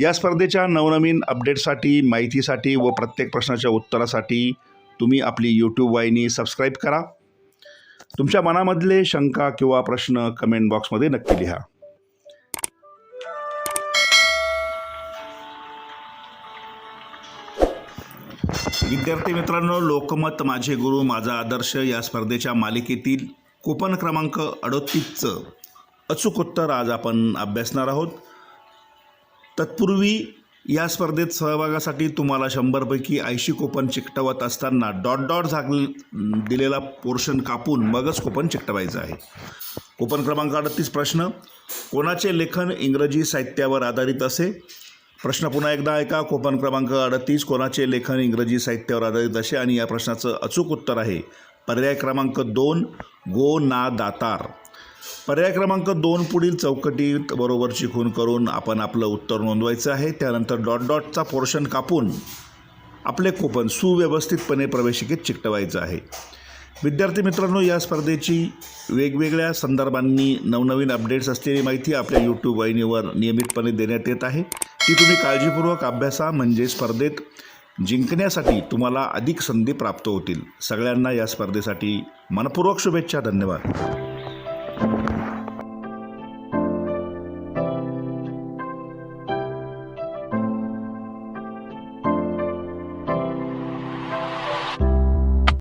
या स्पर्धेच्या नवनवीन अपडेटसाठी माहितीसाठी व प्रत्येक प्रश्नाच्या उत्तरासाठी तुम्ही आपली यूट्यूब वाहिनी सबस्क्राईब करा. तुमच्या मनामधले शंका किंवा प्रश्न कमेंट बॉक्समध्ये नक्की लिहा. विद्यार्थी मित्रांनो लोकमत माझे गुरु माझा आदर्श या स्पर्धेच्या मालिकेतील कुपन क्रमांक अडोतीसचं अचूक उत्तर आज आपण अभ्यासणार आहोत. तत्पूर्वी या स्पर्धेत सहभागासाठी तुम्हाला शंभरपैकी ऐंशी कोपन चिकटवत असताना डॉट डॉट झाग दिलेला पोर्शन कापून मगच कोपन चिकटवायचं आहे. कोपन क्रमांक अडतीस प्रश्न. कोणाचे लेखन इंग्रजी साहित्यावर आधारित असे? प्रश्न पुन्हा एकदा ऐका. कोपन क्रमांक अडतीस. कोणाचे लेखन इंग्रजी साहित्यावर आधारित असे? आणि या प्रश्नाचं अचूक उत्तर आहे. पर्याय क्रमांक दोन. गो ना दातार. पर्याय क्रमांक दोन पुढील चौकटीत बरोबरची खून करून आपण आपलं उत्तर नोंदवायचं आहे. त्यानंतर डॉट डॉटचा पोर्शन कापून आपले कूपन सुव्यवस्थितपणे प्रवेशिकेत चिकटवायचं आहे. विद्यार्थी मित्रांनो या स्पर्धेची वेगवेगळ्या संदर्भांनी नवनवीन अपडेट्स असलेली माहिती आपल्या यूट्यूब वाहिनीवर नियमितपणे देण्यात येत आहे. ती तुम्ही काळजीपूर्वक अभ्यासा म्हणजे स्पर्धेत जिंकण्यासाठी तुम्हाला अधिक संधी प्राप्त होतील. सगळ्यांना या स्पर्धेसाठी मनपूर्वक शुभेच्छा धन्यवाद.